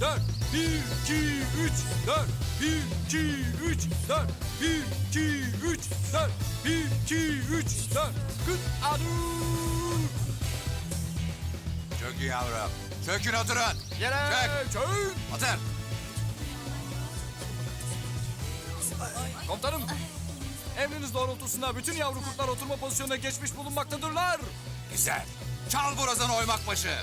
dört. Bir, iki, üç, dört. Bir, iki, üç, dört. Bir, iki, üç, dört. Bir, iki, üç, dört. Adur. Çok iyi yavrum. Çökün oturun. Yere Çök. çök. Otur. Komutanım. Emriniz doğrultusunda bütün yavru kurtlar oturma pozisyonuna geçmiş bulunmaktadırlar. Güzel. Çal borazanı oymak başı.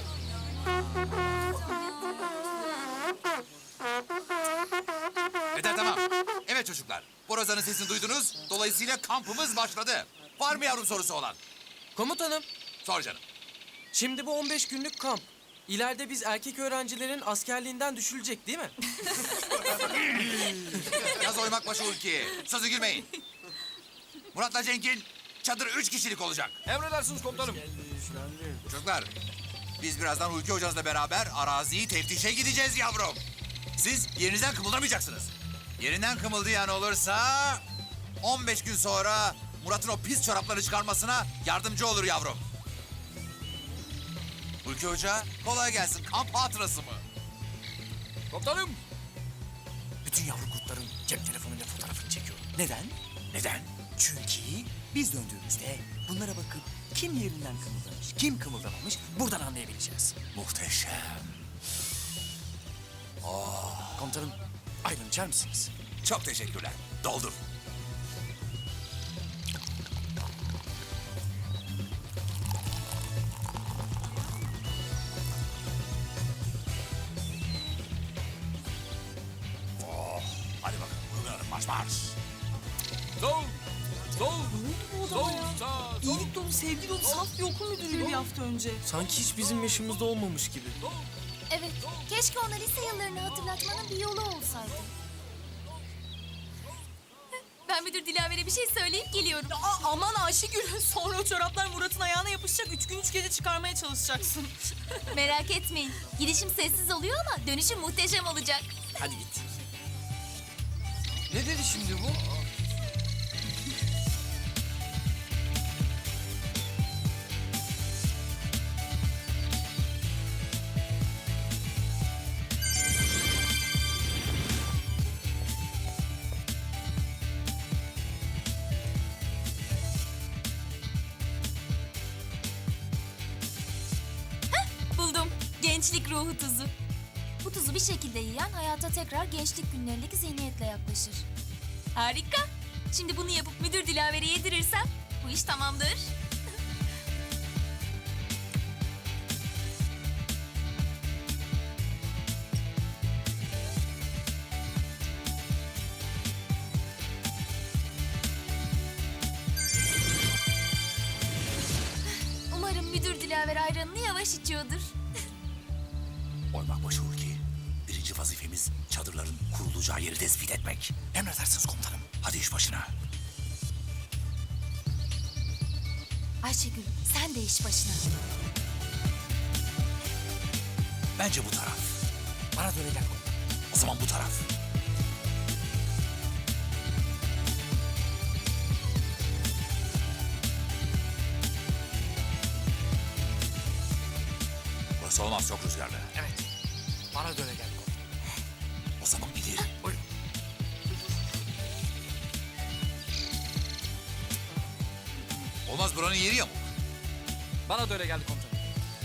Çocuklar. Borazanın sesini duydunuz. Dolayısıyla kampımız başladı. Var mı yavrum sorusu olan? Komutanım, Sor canım. şimdi bu 15 günlük kamp. İleride biz erkek öğrencilerin askerliğinden düşülecek değil mi? Yaz oymak başı Hulki. Sözü gülmeyin. Murat'la Cenk'in çadır üç kişilik olacak. Emredersiniz komutanım. Çocuklar, biz birazdan Hulki hocanızla beraber araziyi teftişe gideceğiz yavrum. Siz yerinizden kımıldamayacaksınız. Yerinden kımıldayan olursa... 15 gün sonra Murat'ın o pis çorapları çıkarmasına yardımcı olur yavrum. Hulki Hoca, kolay gelsin. Kamp hatırası mı? Komutanım. Bütün yavru kurtların cep telefonuyla fotoğrafını çekiyorum. Neden? Neden? Çünkü biz döndüğümüzde bunlara bakıp kim yerinden kımıldamış, kim kımıldamamış buradan anlayabileceğiz. Muhteşem. Komutanım ayran içer misiniz? Çok teşekkürler. Doldur. Oh, hadi bakalım. Uygulanın marş marş. Sol. Sol. Bu Sol. odama ya. Sağ. Sol. İyilik dolu, sevgi dolu saf bir okul müdürüydü bir hafta önce. Sanki hiç bizim yaşımızda olmamış gibi. Evet, keşke ona lise yıllarını hatırlatmanın bir yolu olsaydı. Ben müdür Dilaver'e bir şey söyleyip geliyorum. Aa, aman Ayşegül, sonra o çoraplar Murat'ın ayağına yapışacak. Üç gün üç gece çıkarmaya çalışacaksın. Merak etmeyin. Gidişim sessiz oluyor ama dönüşüm muhteşem olacak. Hadi git. Ne dedi şimdi bu? Gençlik ruhu tuzu. Bu tuzu bir şekilde yiyen hayata tekrar gençlik günlerindeki zihniyetle yaklaşır. Harika. Şimdi bunu yapıp müdür Dilaver'e yedirirsem bu iş tamamdır. Umarım müdür Dilaver ayranını yavaş içiyordur. Oymak başı Hulki. Birinci vazifemiz çadırların kurulacağı yeri tespit etmek. Emredersiniz komutanım. Hadi iş başına. Ayşegül sen de iş başına. Bence bu taraf. Bana komutanım. O zaman bu taraf. Burası olmaz çok rüzgarlı. Bana da öyle gel. O zaman ileri. Buyurun. Olmaz buranın yeri yamuk. Bana da öyle geldi komutanım.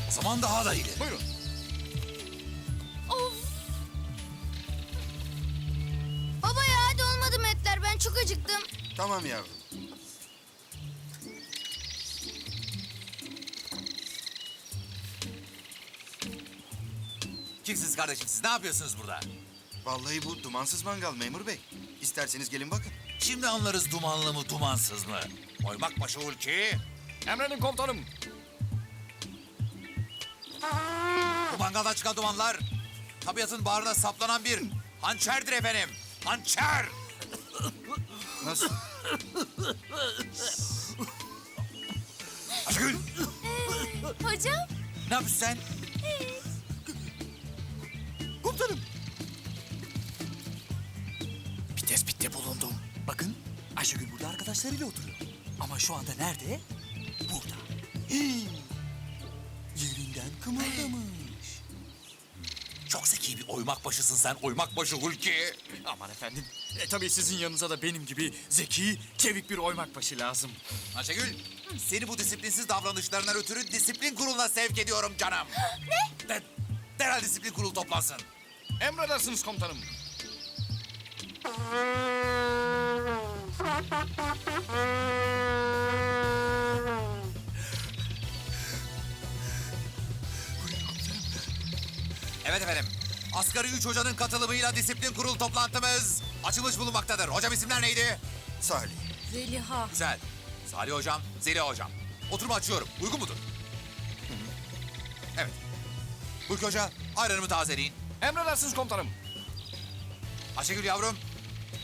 O zaman daha da ileri. Buyurun. Of. Baba ya hadi olmadı metler ben çok acıktım. Tamam yavrum. Kimsiniz kardeşim siz ne yapıyorsunuz burada? Vallahi bu dumansız mangal memur bey. İsterseniz gelin bakın. Şimdi anlarız dumanlı mı dumansız mı? Oymak başı Hulki. Emredin komutanım. Bu mangaldan çıkan dumanlar tabiatın bağrına saplanan bir hançerdir efendim. Hançer. Nasıl? Ayşegül Hocam ne yapıyorsun sen? Arkadaşlarıyla oturuyor. Ama şu anda nerede? Burada. Hii. Yerinden kımıldamış. Çok zeki. bir oymak başısın sen. Oymak başı Hulki. Aman efendim. E tabii sizin yanınıza da benim gibi zeki, çevik bir oymak başı lazım. Ayşegül, seni bu disiplinsiz davranışlarından ötürü disiplin kuruluna sevk ediyorum canım. ne? De, derhal disiplin kurulu toplansın. Emredersiniz komutanım. Evet efendim. Asgari üç hocanın katılımıyla disiplin kurulu toplantımız açılmış bulunmaktadır. Hocam isimler neydi? Salih. Zeliha. Güzel. Salih hocam, Zeliha hocam. Oturumu açıyorum. Uygun mudur? Evet. Hulki hoca, ayranımı tazeleyin. Emredersiniz komutanım. Ayşegül yavrum,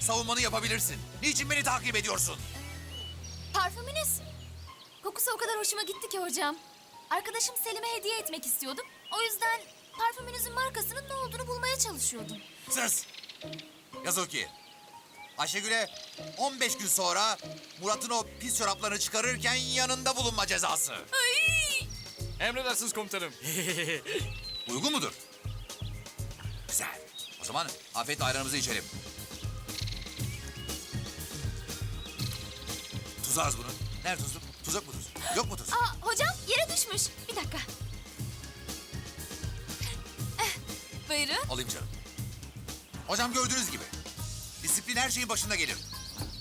savunmanı yapabilirsin. Niçin beni takip ediyorsun? Parfümünüz. Kokusu o kadar hoşuma gitti ki hocam. Arkadaşım Selim'e hediye etmek istiyordum. O yüzden parfümünüzün markasının ne olduğunu bulmaya çalışıyordum. Sus! Yaz o ki. Ayşegül'e 15 gün sonra Murat'ın o pis çoraplarını çıkarırken yanında bulunma cezası. Ay! Emredersiniz komutanım. Uygun mudur? Güzel. O zaman afiyetle ayranımızı içelim. Tuzu az bunun. Nerede tuzu? Tuz yok mu tuz? Yok mu tuz? Aa, hocam yere düşmüş. Bir dakika. Eh, Buyurun. Alayım canım. Hocam gördüğünüz gibi. Disiplin her şeyin başında gelir.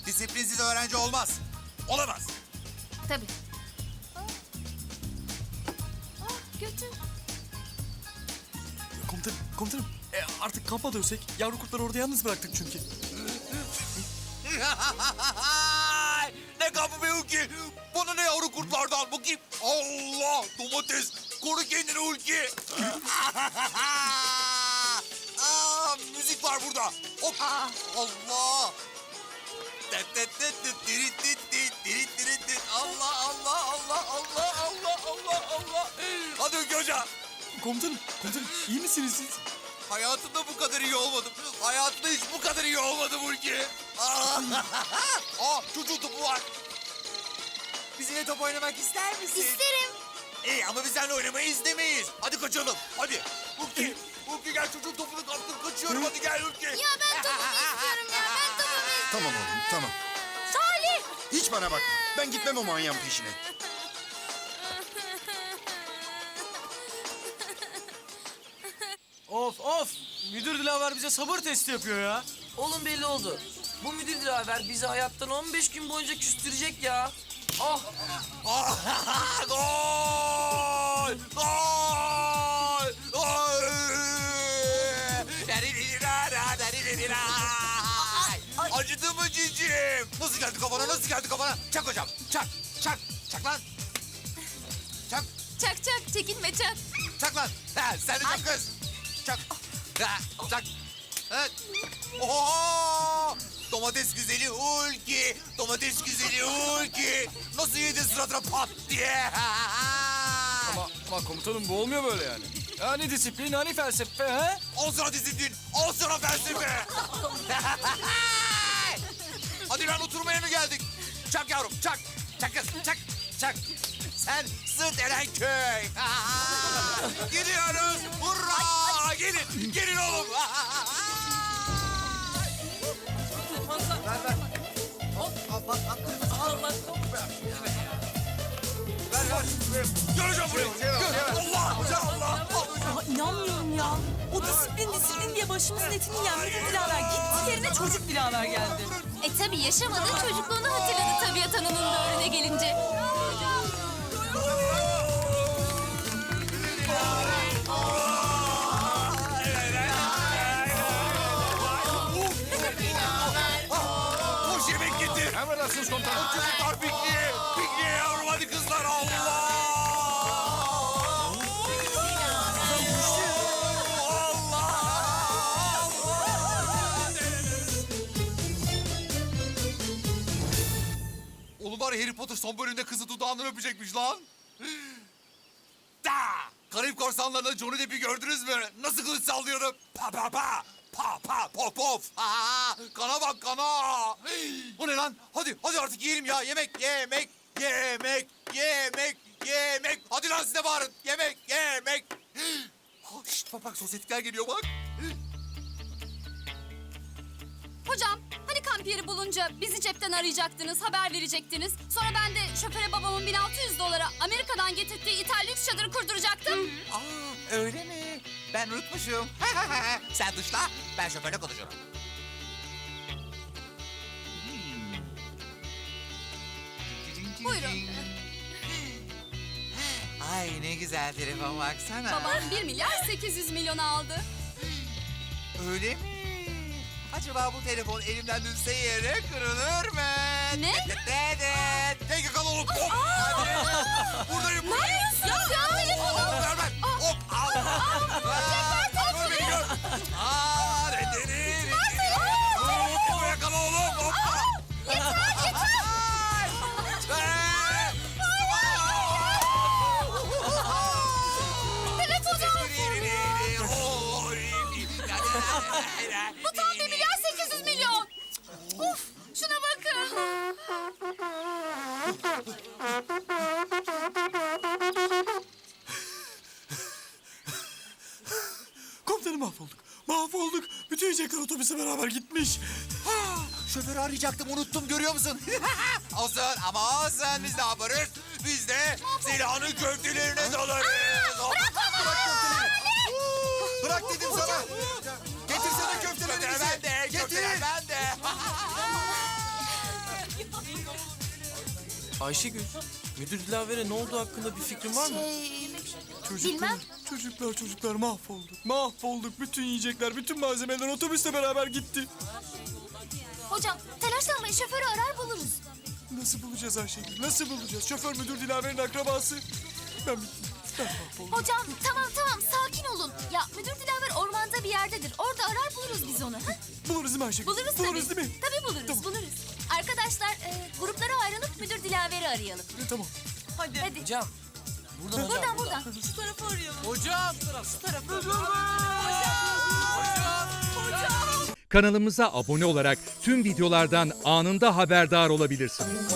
Disiplinsiz öğrenci olmaz. Olamaz. Tabii. Ah. Ah, götür. komutanım, komutanım. E, artık kampa dönsek. Yavru kurtları orada yalnız bıraktık çünkü. be Hulki? Bana ne yavru kurtlardan kim? Allah domates. Koru kendini Hulki. Aa, müzik var burada. Hop. Allah. Allah Allah Allah Allah Allah Allah Allah. Hadi Hulki Hoca. Komutanım, komutanım iyi misiniz siz? Hayatımda bu kadar iyi olmadım. Hayatımda hiç bu kadar iyi olmadım Hulki. Aa, Aa çocuğun topu var. Bizimle top oynamak ister misin? İsterim. İyi ama biz seninle oynamayı istemeyiz. Hadi kaçalım. Hadi. Hulki. Hulki gel çocuğun topunu kaptım. Kaçıyorum hadi gel Hulki. Ya ben topumu istiyorum ya. Ben topumu istiyorum. Tamam oğlum tamam. Salih! Hiç bana bak. Ben gitmem o manyağın peşine. Of of! Müdür Dilaver bize sabır testi yapıyor ya. Oğlum belli oldu. Bu müdür Dilaver bizi hayattan 15 gün boyunca küstürecek ya. Ah! Ah, Gol! Gol! Gol! Acıdı mı cicim? Nasıl geldi kafana? Nasıl geldi kafana? Çak hocam. Çak. Çak. Çak lan. Çak. Çak çak çekinme çak. Çak lan. Ha, sen de çak kız. Çak. Ha, çak. Evet. Oho! Domates güzeli Hulki. Domates güzeli Hulki. Nasıl yedin suratına pat diye? Ama, ama komutanım bu olmuyor böyle yani. Hani disiplin, hani felsefe ha? Al sana disiplin, al sana felsefe. Hadi lan oturmaya mı geldik? Çak yavrum, çak. Çak kız, çak, çak. Sen sırt köy. Gidiyoruz. Hurra! Gelin, gelin oğlum. Ver, ver. Göreceğim burayı. Gör. Allah, Allah, Allah. İnanmıyorum ya. O disiplin disiplin diye başımızın etini yenmedi Dilaver. Gitti yerine çocuk Dilaver geldi. E tabii yaşamadığı çocukluğunu hatırladı tabiat ananın böğrüne gelince. Komutanım. Çocuklar pikniğe. Pikniğe yavrum hadi kızlar. Allah. Oğlum var ya Harry Potter son bölümde kızı dudağından öpecekmiş lan. Da! Karayip korsanlarında Johnny Depp'i gördünüz mü? Nasıl kılıç sallıyordu? Pa pa pa! Pa pa pop pop! Ha, kana bak kana! lan. Hadi hadi artık yiyelim ya. Yemek yemek yemek yemek yemek. Hadi lan size bağırın. Yemek yemek. Şşt bak bak sosyetikler geliyor bak. Hocam hani kamp yeri bulunca bizi cepten arayacaktınız, haber verecektiniz. Sonra ben de şoföre babamın 1600 dolara Amerika'dan getirdiği ithal lüks çadırı kurduracaktım. Aa öyle mi? Ben unutmuşum. Sen dışla ben şoförle konuşurum. Buyurun. Ay ne güzel telefon baksana. Babam 1 milyar 800 milyon aldı. Öyle mi? Acaba bu telefon elimden düşse yere kırılır mı? Ne? Evet. Peki kal oğlum. Hop. Hadi. Buradayım. Ne yapıyorsun? Ya telefonu. Bu tam 1 milyar 800 milyon. Uf şuna bakın. Komutanım mahvolduk. Mahvolduk. Bütün yiyecekler otobüse beraber gitmiş. Şoförü arayacaktım unuttum görüyor musun? olsun ama olsun biz ne yaparız? Biz de silahını köftelerine dalarız. Bırak dedim sana. Getirsene köfteleri Köfteler bize. bende, köfteler Getir. bende. Ayşegül, müdür Dilaver'e ne olduğu hakkında bir fikrin var mı? Şey, Çocuklar, Bilmem. çocuklar, çocuklar mahvolduk. Mahvolduk. Bütün yiyecekler, bütün malzemeler otobüsle beraber gitti. hocam telaşlanmayın şoförü arar buluruz. Nasıl bulacağız Ayşegül? Nasıl bulacağız? Şoför müdür Dilaver'in akrabası. Ben bittim. Ben mahvoldum. Hocam tamam tamam bir yerdedir. Orada arar buluruz biz onu. Ha? Buluruz değil mi Ayşegül? Buluruz, Buluruz tabii. değil mi? Tabii buluruz Tamam. buluruz. Arkadaşlar e, gruplara ayrılıp müdür Dilaver'i arayalım. E, tamam. Hadi. Hadi. Hocam, buradan hocam. Buradan buradan. Şu tarafa arayalım. Hocam. Şu tarafa. Kanalımıza abone olarak tüm videolardan anında haberdar olabilirsiniz.